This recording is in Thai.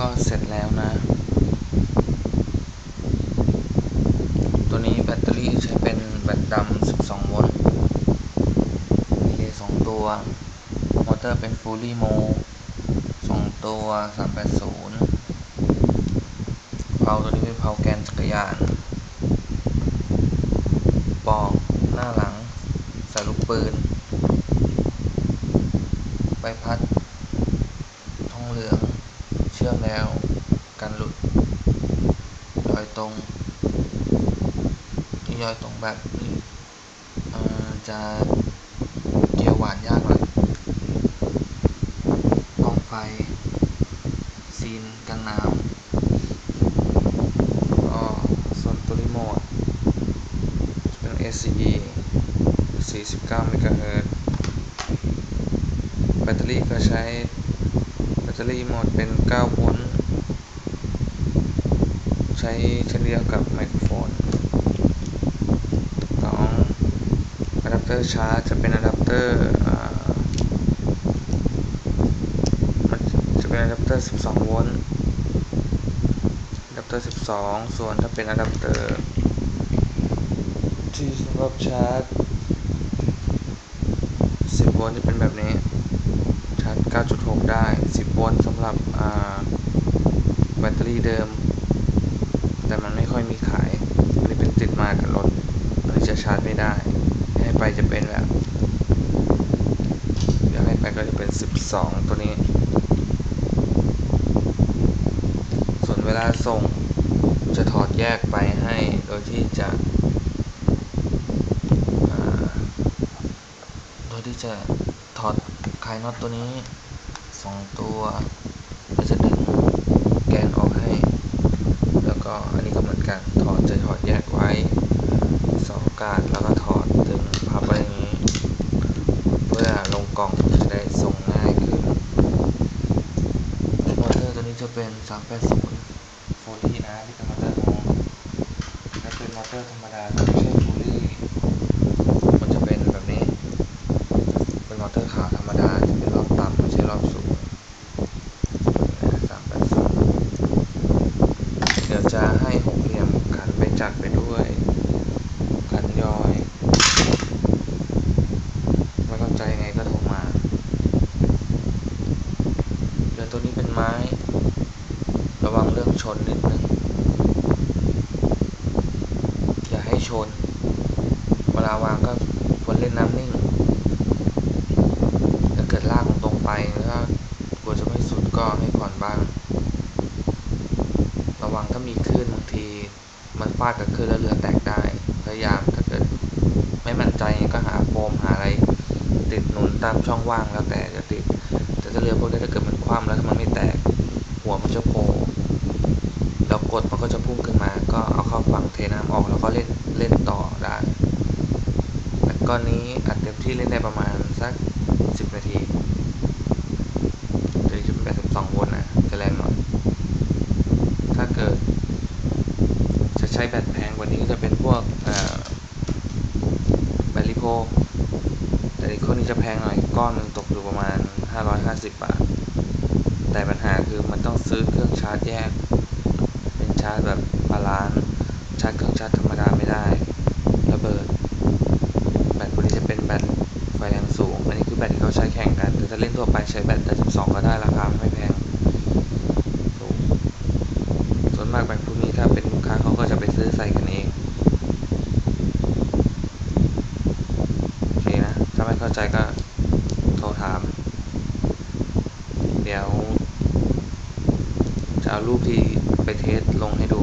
ก็เสร็จแล้วนะ ตัวนี้แบตเตอรี่ใช้เป็นแบตดำ 12 โวลต์รีเลย์2ตัว มอเตอร์เป็นฟูลี่โม2ตัว 380เพาตัวนี้เป็นเพาแกนจักรยาน ปอกหน้าหลัง ใส่ลูกปืน ใบพัด ทองเหลือง เชื่อมแล้ว กันหลุดรอยตรงที่รอยตรงแบบนี้จะเกี่ยวหวานยากหน่อยกองไฟซีนกันน้ำก็ส่วนตัวรีโมทจะเป็น ACE 49เมกะเฮิรตซ์แบตเตอรี่ก็ใช้ ตเตอรี่โหมดเป็น9โวลต์ใช้เช่นเดียวกับไมโครโฟนสองอะแดปเตอร์ชาร์จจะเป็นอะแดปเตอร์มันจะเป็นอะแดปเตอร์ 12 โวลต์อะแดปเตอร์ 12 ส่วนถ้าเป็นอะแดปเตอร์ที่สำหรับชาร์จ 10 โวลต์จะเป็นแบบนี้ 9.6 ได้ 10 โวลต์สำหรับแบตเตอรี่เดิม แต่มันไม่ค่อยมีขายอันนี้เป็นติดมากับรถอันนี้จะชาร์จไม่ได้ ให้ไปจะเป็นแบบเดี๋ยวให้ไปก็จะเป็น 12 ตัวนี้ ส่วนเวลาส่งจะถอดแยกไปให้ โดยที่จะโดยที่จะถอดคลายน็อตตัวนี้ 2ตัวแล้วจะดึงแกนออกให้ แล้วก็อันนี้ก็เหมือนกันถอดจะถอดแยกไว้สองการแล้วก็ถอดดึงพับไว้อย่างนี้ เพื่อลงกล่องจะได้ส่งง่ายขึ้นมอเตอร์ตัวนี้จะเป็น 380โฟลีนะที่เป็นมอเตอร์ของถ้าเป็นมอเตอร์ธรรมดาไม่ใช่ฟูลี่มันจะเป็นแบบนี้ เป็นมอเตอร์ขาวธรรมดาจะเป็นรอบต่ำไม่ใช่รอบสูงเดี๋ยวจะให้หกเหลี่ยมขันไปจัดไปด้วย ขันย้อยไม่เข้าใจไงก็โทรมา เดี๋ยวตัวนี้เป็น ไม้ ระวังเรื่องชนนิดนึง อย่าให้ชน เวลาวางก็ควรเล่นน้ำนิ่ง ถ้าเกิดลากตรงไปแล้วกลัวจะไม่สุดก็ให้ผ่อนบ้าง ระวังถ้ามีคลื่นบางที มันฟาดกับคลื่นแล้วเรือแตกได้ พยายามถ้าเกิดไม่มั่นใจก็หาโฟมหาอะไร ติดหนุนตามช่องว่างแล้วแต่จะติด แต่ถ้าเรือพวกนี้ถ้าเกิดมันคว่ำแล้วถ้ามันไม่แตก หัวมันจะโผล่แล้วกดมันก็จะพุ่งขึ้นมา ก็เอาเข้าฝั่งเทน้ำออกแล้วก็เล่นเล่นต่อได้แต่ก้อนนี้อัดเต็มที่เล่นได้ประมาณสัก 10 นาทีตัวนี้จะเป็น82โวลต์นะจะแรงหน่อยถ้าเกิด จะใช้แบตแพงกว่านี้ก็จะเป็นพวกแบตลิโพแต่อีกคนนี้จะแพงหน่อยก้อนหนึ่งตกอยู่ประมาณ 550 บาท แต่ปัญหาคือมันต้องซื้อเครื่องชาร์จแยก เป็นชาร์จแบบบาลานซ์ชาร์จเครื่องชาร์จธรรมดาไม่ได้ ระเบิด แบตพวกนี้จะเป็นแบตไฟแรงสูง อันนี้คือแบตที่เขาใช้แข่งกัน แต่ถ้าเล่นทั่วไปใช้แบตแต่12 ก็ได้ราคาไม่แพงถูกส่วนมากแบตพวกนี้ถ้าเป็นลูกค้าเขาก็จะไปซื้อใส่กันเองโอเคนะ ถ้าไม่เข้าใจก็โทรถาม เดี๋ยว จะเอารูปที่ไปเทสลงให้ดู